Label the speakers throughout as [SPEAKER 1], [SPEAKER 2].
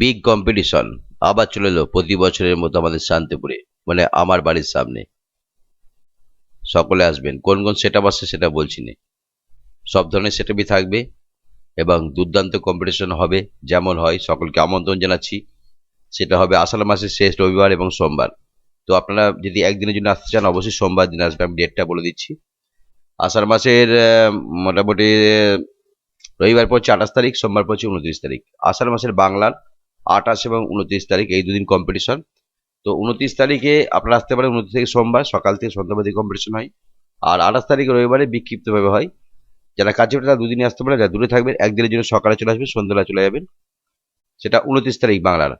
[SPEAKER 1] Big competition আবার চলে এলো প্রতি বছরের মতো আমাদের শান্তিপুরে মানে আমার বাড়ির সামনে। সকলে আসবেন। কোন কোন সেট আসছে সেটা বলছি না। সব ধরনের সেটআপই থাকবে এবং দুর্দান্ত কম্পিটিশন হবে, যেমন হয় সকলকে আমন্ত্রণ জানাচ্ছি। সেটা হবে আষাঢ় মাসের শেষ রবিবার এবং সোমবার। তো আপনারা যদি একদিনের জন্য আসতে চান, অবশ্যই সোমবার দিন আসবেন। আমি ডেটটা বলে দিচ্ছি। আষাঢ় মাসের মোটামুটি রবিবার পড়ছে আঠাশ তারিখ, সোমবার পড়ছে উনত্রিশ তারিখ। আষাঢ় মাসের বাংলার আঠাশ এবং উনত্রিশ তারিখ এই দুদিন কম্পিটিশন তো উনত্রিশ তারিখে আপনারা আসতে পারেন, উনত্রিশ তারিখ সোমবার, সকাল থেকে সন্ধ্যাবাদী কম্পিটিশন হয়। আর আঠাশ তারিখ রবিবারে বিক্ষিপ্তভাবে হয়। যারা কাছে তারা দুদিনে আসতে পারে যারা দূরে থাকবেন, একদিনের জন্য সকালে চলে আসবেন, সন্ধ্যাবেলা চলে যাবেন। সেটা উনত্রিশ তারিখ বাংলার।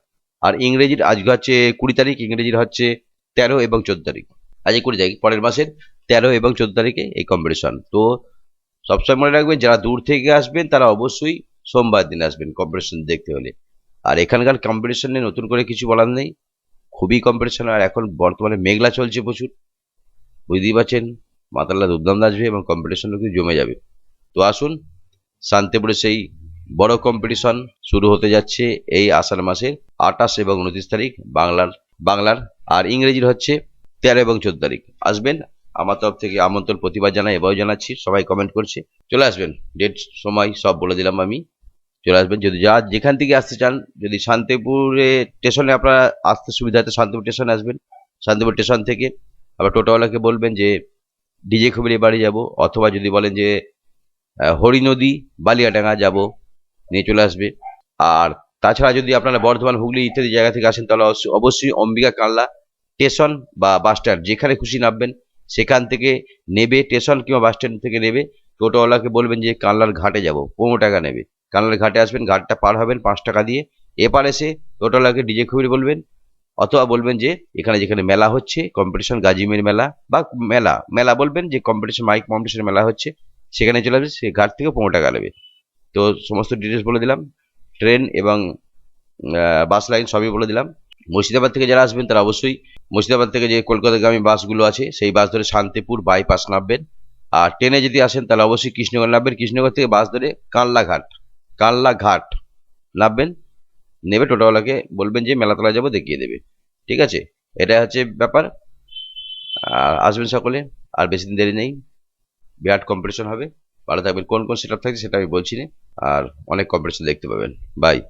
[SPEAKER 1] আর ইংরেজির আজকে হচ্ছে কুড়ি তারিখ, ইংরেজির হচ্ছে তেরো এবং চোদ্দ তারিখ। আজকে কুড়ি তারিখ, পরের মাসের তেরো এবং চোদ্দ তারিখে এই কম্পিটিশন তো সবসময় মনে রাখবেন, যারা দূর থেকে আসবেন, তারা অবশ্যই সোমবার দিন আসবেন কম্পিটিশন দেখতে হলে। আর এখানকার কম্পিটিশনে নতুন করে কিছু বলার নেই। খুবই কম্পিটিশন আর এখন বর্তমানে মেঘলা চলছে প্রচুর। বুঝতেই পারছেন? মাতাল্লা দুর্দান্ত আসবে এবং কম্পিটিশনও কিন্তু জমে যাবে। তো আসুন, শান্তিপুরে সেই বড় কম্পিটিশন শুরু হতে যাচ্ছে এই আষাঢ় মাসের আঠাশ এবং উনত্রিশ তারিখ বাংলার বাংলার, আর ইংরেজির হচ্ছে তেরো এবং চোদ্দ তারিখ। আসবেন, আমার তরফ থেকে আমন্ত্রণ প্রতিবাদ জানাই, এবারও জানাচ্ছি, সবাই কমেন্ট করছে। চলে আসবেন ডেট সময়, সব বলে দিলাম আমি। চলে আসবেন। যদি যা যেখান থেকে আসতে চান, যদি শান্তিপুরে স্টেশনে আপনারা আসতে সুবিধা হতে শান্তিপুর স্টেশনে আসবেন। শান্তিপুর স্টেশন থেকে আবার টোটোওয়ালাকে বলবেন যে, ডিজে খুবরি বাড়ি যাব, অথবা যদি বলেন যে হরিনদী বালিয়াডাঙ্গা যাব, নিয়ে চলে আসবে। আর তাছাড়া যদি আপনারা বর্ধমান, হুগলি ইত্যাদি জায়গা থেকে আসেন, তাহলে অবশ্যই- অবশ্যই অম্বিকা কাল্লা স্টেশন বা বাস স্ট্যান্ড যেখানে খুশি নামবেন, সেখান থেকে নেবে, স্টেশন কিংবা বাস স্ট্যান্ড থেকে নেবে। টোটোওয়ালাকে বলবেন যে কানলার ঘাটে যাব, পনেরো টাকা নেবে। কানলার ঘাটে আসবেন, ঘাটটা পার হবেন পাঁচ টাকা দিয়ে। এপার এসে টোটোওয়ালাকে ডিজে খুবরি বলবেন, অথবা বলবেন যে, এখানে যেখানে মেলা হচ্ছে, কম্পিটিশন গাজিমের মেলা, বা মেলা মেলা বলবেন যে, কম্পিটিশন, মাইক কম্পিটিশন মেলা হচ্ছে, সেখানে চলে আসবে, সে ঘাট থেকে পনেরো টাকা নেবে। তো সমস্ত ডিটেলস বলে দিলাম, ট্রেন এবং বাস লাইন সবই বলে দিলাম। মুর্শিদাবাদ থেকে যারা আসবেন তারা অবশ্যই মুর্শিদাবাদ থেকে যে কলকাতাগামী বাসগুলো আছে, সেই বাস ধরে শান্তিপুর বাইপাস নামবেন। আর ট্রেনে যদি আসেন, তাহলে অবশ্যই কৃষ্ণনগর নামবেন। কৃষ্ণনগর থেকে বাস ধরে কানলাঘাট কানলাঘাট নামবেন। নেবে টোটোওয়ালাকে, বলবেন যে মেলাতলা যাব, দেখিয়ে দেবে। ঠিক আছে? এটা হচ্ছে ব্যাপার। আর আসবেন সকলে, আর বেশি দিন দেরি নেই। বিরাট কম্পিটিশন হবে। ভালো থাকবেন। কোন কোন সেট থাকছে সেটা আমি বলছি না। আর অনেক কম্পিটিশন দেখতে পাবেন। বাই